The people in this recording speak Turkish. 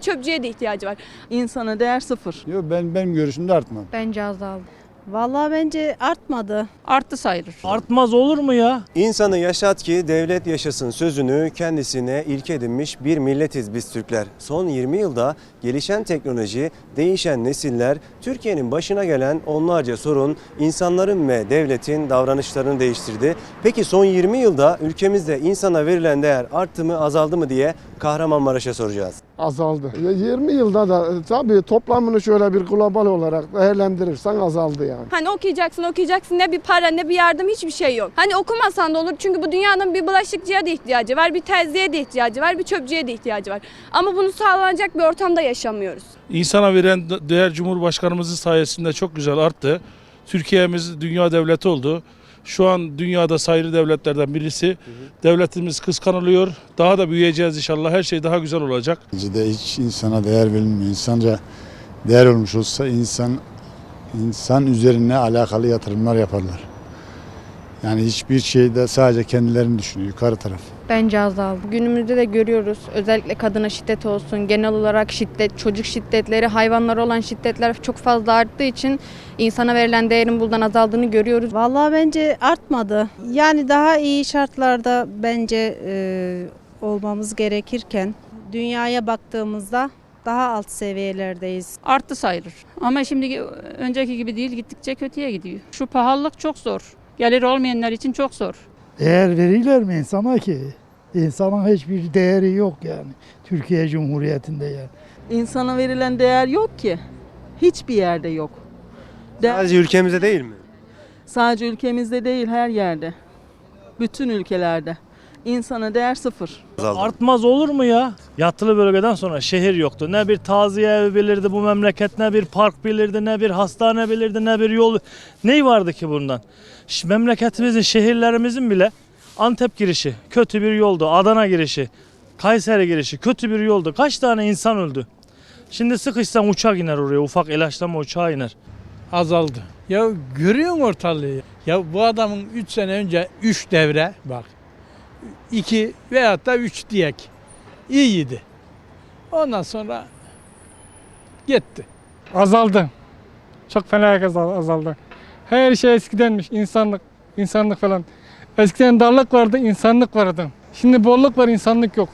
bir çöpçüye de ihtiyacı var. İnsana değer sıfır. Yok ben benim görüşümde artmadı. Bence azaldı. Vallahi bence artmadı. Arttı sayılır. Artmaz olur mu ya? İnsanı yaşat ki devlet yaşasın sözünü kendisine ilke edinmiş bir milletiz biz Türkler. Son 20 yılda gelişen teknoloji, değişen nesiller, Türkiye'nin başına gelen onlarca sorun insanların ve devletin davranışlarını değiştirdi. Peki son 20 yılda ülkemizde insana verilen değer arttı mı azaldı mı diye Kahramanmaraş'a soracağız. Azaldı. 20 yılda da e, tabii toplamını şöyle bir global olarak değerlendirirsen azaldı yani. Hani okuyacaksın okuyacaksın ne bir para ne bir yardım hiçbir şey yok. Hani okumasan da olur çünkü bu dünyanın bir bulaşıkçıya da ihtiyacı var, bir terziye de ihtiyacı var, bir çöpçüye de ihtiyacı var. Ama bunu sağlanacak bir ortamda yaşamıyoruz. İnsana veren değer Cumhurbaşkanımızın sayesinde çok güzel arttı. Türkiye'miz dünya devleti oldu. Şu an dünyada sayılı devletlerden birisi. Devletimiz kıskanılıyor. Daha da büyüyeceğiz inşallah. Her şey daha güzel olacak. Bence hiç insana değer verilmiyor. İnsanca değer olmuş olsa insan insan üzerine alakalı yatırımlar yaparlar. Yani hiçbir şeyde sadece kendilerini düşünüyor yukarı taraf. Bence azaldı. Günümüzde de görüyoruz. Özellikle kadına şiddet olsun, genel olarak şiddet, çocuk şiddetleri, hayvanlara olan şiddetler çok fazla arttığı için insana verilen değerin buradan azaldığını görüyoruz. Vallahi bence artmadı. Yani daha iyi şartlarda bence e, olmamız gerekirken dünyaya baktığımızda daha alt seviyelerdeyiz. Arttı sayılır. Ama şimdi önceki gibi değil gittikçe kötüye gidiyor. Şu pahalılık çok zor. Gelir olmayanlar için çok zor. Değer verirler mi insana ki? İnsanın hiçbir değeri yok yani. Türkiye Cumhuriyeti'nde yani. İnsana verilen değer yok ki. Hiçbir yerde yok. Değer Sadece ülkemizde değil mi? sadece ülkemizde değil her yerde. Bütün ülkelerde. İnsana değer sıfır. Artmaz olur mu ya? Yatılı bölgeden sonra şehir yoktu. Ne bir taziye evi bilirdi bu memleket, ne bir park bilirdi, ne bir hastane bilirdi, ne bir yol. Ney vardı ki bundan? Memleketimizin, şehirlerimizin bile Antep girişi kötü bir yoldu. Adana girişi, Kayseri girişi kötü bir yoldu. Kaç tane insan öldü? Şimdi sıkışsan uçak iner oraya, ufak ilaçlama uçağı iner. azaldı. Ya görüyorsun ortalığı. Ya bu adamın 3 sene önce 3 devre bak. 2 veyahut da 3 diyek. İyiydi. Ondan sonra gitti. Azaldı. Çok fena azaldı. Her şey eskidenmiş. insanlık, insanlık falan. Eskiden darlık vardı, insanlık vardı. Şimdi bolluk var, insanlık yok.